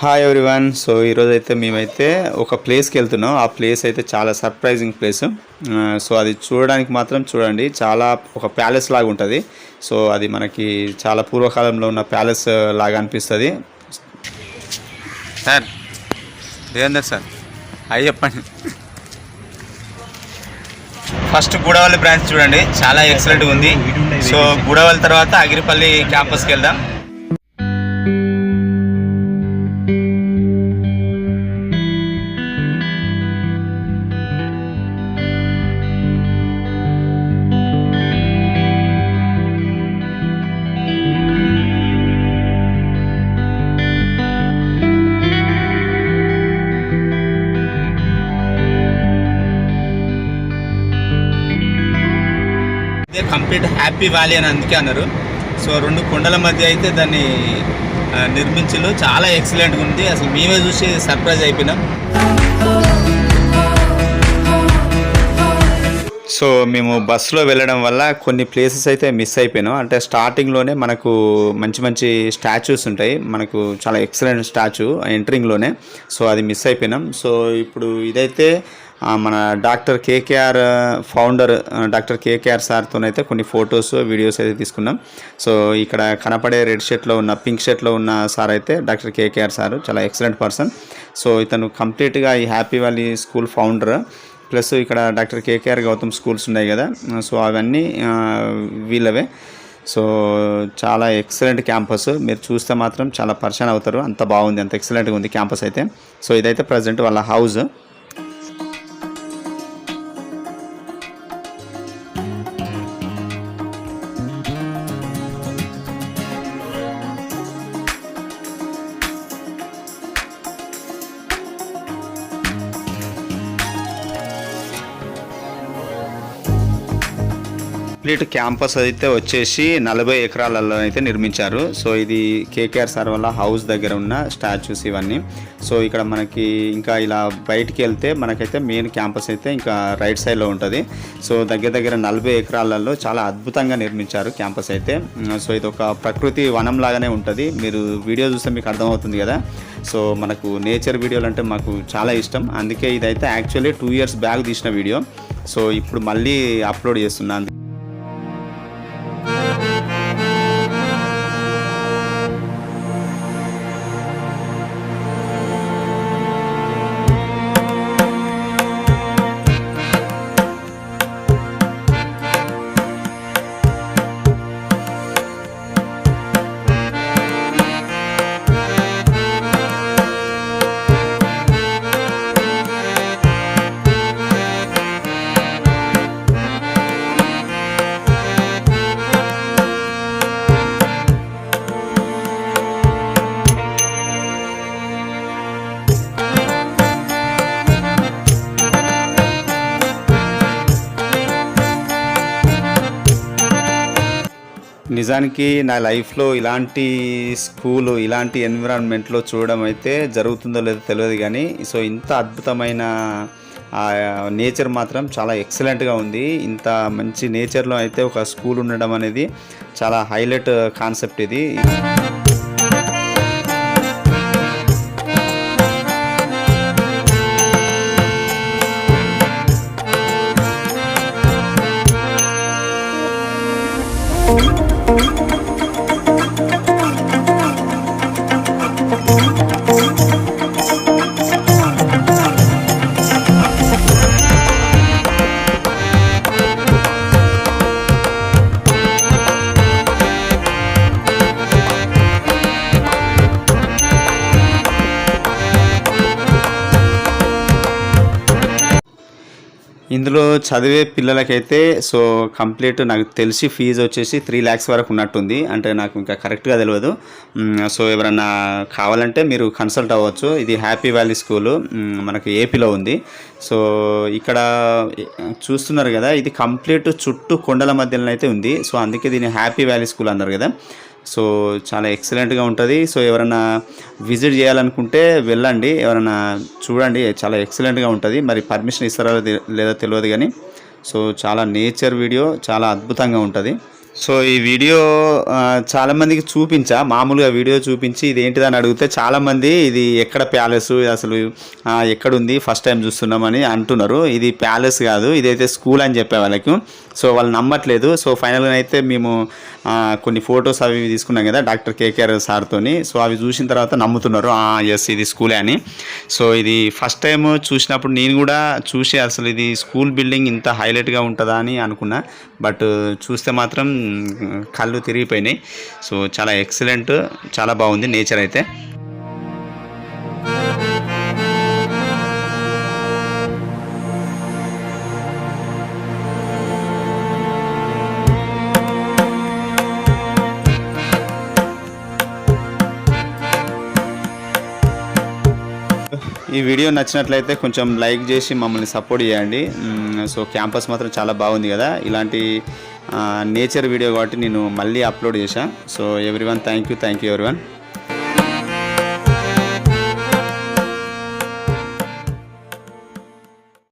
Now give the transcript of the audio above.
Hi everyone so ఈరోజు అయితే మేమైతే ఒక ప్లేస్కి వెళ్తున్నాం. ఆ ప్లేస్ అయితే చాలా సర్ప్రైజింగ్ ప్లేస్ సో అది చూడడానికి మాత్రం చూడండి. చాలా ఒక ప్యాలెస్ లాగా ఉంటుంది. సో అది మనకి చాలా పూర్వకాలంలో ఉన్న ప్యాలెస్ uh, లాగా అనిపిస్తుంది. సార్ దేవేందర్ సార్ అవి చెప్పండి. ఫస్ట్ గూడవల్లి బ్రాంచ్ చూడండి. చాలా ఎక్సలెంట్గా ఉంది. సో గూడవల్లి తర్వాత అగిరిపల్లి క్యాంపస్కి వెళ్దాం. అయితే కంప్లీట్ హ్యాపీ వ్యాలీ అని అందుకే అన్నారు. సో రెండు కొండల మధ్య అయితే దాన్ని నిర్మించలు చాలా ఎక్సలెంట్గా ఉంది. అసలు మేమే చూసి సర్ప్రైజ్ అయిపోయినాం. సో మేము బస్సులో వెళ్ళడం వల్ల కొన్ని ప్లేసెస్ అయితే మిస్ అయిపోయినాం. అంటే స్టార్టింగ్లోనే మనకు మంచి మంచి స్టాచ్యూస్ ఉంటాయి. మనకు చాలా ఎక్సలెంట్ స్టాచ్యూ ఎంట్రింగ్లోనే సో అది మిస్ అయిపోయినాం. సో ఇప్పుడు ఇదైతే మన doctor KKR founder doctor KKR సార్తోనైతే కొన్ని ఫొటోస్ వీడియోస్ అయితే తీసుకున్నాం. సో ఇక్కడ కనపడే రెడ్ షర్ట్లో ఉన్న పింక్ షర్ట్లో ఉన్న సార్ అయితే డాక్టర్ కేకేఆర్ సార్. చాలా ఎక్సలెంట్ పర్సన్. సో ఇతను కంప్లీట్గా ఈ happy valley school founder. Plus ఇక్కడ డాక్టర్ కేకేఆర్ గౌతమ్ స్కూల్స్ ఉన్నాయి కదా. సో అవన్నీ వీళ్ళవే. సో చాలా ఎక్సలెంట్ క్యాంపస్. మీరు చూస్తే మాత్రం చాలా పరిచయం అవుతారు. అంత బాగుంది. అంత ఎక్సలెంట్గా ఉంది క్యాంపస్ అయితే. సో ఇదైతే ప్రజెంట్ వాళ్ళ హౌస్. కంప్లీట్ క్యాంపస్ అయితే వచ్చేసి నలభై ఎకరాలలో అయితే నిర్మించారు. సో ఇది కేకేఆర్ సార్ వల్ల హౌస్ దగ్గర ఉన్న స్టాచ్యూస్ ఇవన్నీ. సో ఇక్కడ మనకి ఇంకా ఇలా బయటికి వెళ్తే మనకైతే మెయిన్ క్యాంపస్ అయితే ఇంకా రైట్ సైడ్లో ఉంటుంది. సో దగ్గర దగ్గర నలభై ఎకరాలలో చాలా అద్భుతంగా నిర్మించారు క్యాంపస్ అయితే. సో ఇది ఒక ప్రకృతి వనం లాగానే ఉంటుంది. మీరు వీడియో చూస్తే మీకు అర్థమవుతుంది కదా. సో మనకు నేచర్ వీడియోలు అంటే మాకు చాలా ఇష్టం. అందుకే ఇదైతే యాక్చువల్లీ టూ ఇయర్స్ బ్యాక్ తీసిన వీడియో. సో ఇప్పుడు మళ్ళీ అప్లోడ్ చేస్తున్నాను నిజానికి నా లైఫ్లో ఇలాంటి స్కూలు ఇలాంటి ఎన్విరాన్మెంట్లో చూడడం అయితే జరుగుతుందో లేదో తెలియదు కానీ సో ఇంత అద్భుతమైన నేచర్ మాత్రం చాలా ఎక్సలెంట్గా ఉంది. ఇంత మంచి నేచర్లో అయితే ఒక స్కూల్ ఉండడం అనేది చాలా హైలైట్ కాన్సెప్ట్ ఇది. ఇందులో చదివే పిల్లలకైతే సో కంప్లీట్ నాకు తెలిసి ఫీజు వచ్చేసి త్రీ ల్యాక్స్ వరకు ఉన్నట్టుంది. అంటే నాకు ఇంకా కరెక్ట్గా తెలియదు సో ఎవరన్నా కావాలంటే మీరు కన్సల్ట్ అవ్వచ్చు. ఇది హ్యాపీ వ్యాలీ స్కూలు. మనకు ఏపీలో ఉంది. సో ఇక్కడ చూస్తున్నారు కదా ఇది కంప్లీట్ చుట్టూ కొండల మధ్యలో అయితే ఉంది. సో అందుకే దీన్ని హ్యాపీ వ్యాలీ స్కూల్ అన్నారు కదా. సో చాలా ఎక్సలెంట్గా ఉంటుంది. సో ఎవరైనా విజిట్ చేయాలనుకుంటే వెళ్ళండి. ఎవరైనా చూడండి చాలా ఎక్సలెంట్గా ఉంటుంది. మరి పర్మిషన్ ఇస్తారో లేదా లేదో తెలియదు కానీ సో చాలా నేచర్ వీడియో చాలా అద్భుతంగా ఉంటుంది. సో ఈ వీడియో చాలామందికి చూపించా. మామూలుగా వీడియో చూపించి ఇది ఏంటిదని అడిగితే చాలామంది ఇది ఎక్కడ ప్యాలెస్ అసలు ఎక్కడుంది ఫస్ట్ టైం చూస్తున్నామని అంటున్నారు. ఇది ప్యాలెస్ కాదు ఇదైతే స్కూల్ అని చెప్పే వాళ్ళకు. సో వాళ్ళు నమ్మట్లేదు. సో ఫైనల్గా అయితే మేము కొన్ని ఫొటోస్ అవి తీసుకున్నాం కదా డాక్టర్ కేకేఆర్ సార్తోని. సో అవి చూసిన తర్వాత నమ్ముతున్నారు. ఎస్ ఇది స్కూలే అని. సో ఇది ఫస్ట్ టైం చూసినప్పుడు నేను కూడా చూసి అసలు ఇది స్కూల్ బిల్డింగ్ ఇంత హైలైట్గా ఉంటుందా అని అనుకున్నా. బట్ చూస్తే మాత్రం కళ్ళు తిరిగిపోయినాయి. సో చాలా ఎక్సలెంట్ చాలా బాగుంది నేచర్ అయితే. ఈ వీడియో నచ్చినట్లయితే కొంచెం లైక్ చేసి మమ్మల్ని సపోర్ట్ చేయండి. సో క్యాంపస్ మాత్రం చాలా బాగుంది కదా. ఇలాంటి నేచర్ వీడియో కాబట్టి నేను మళ్ళీ అప్లోడ్ చేశాను so everyone thank you thank you everyone one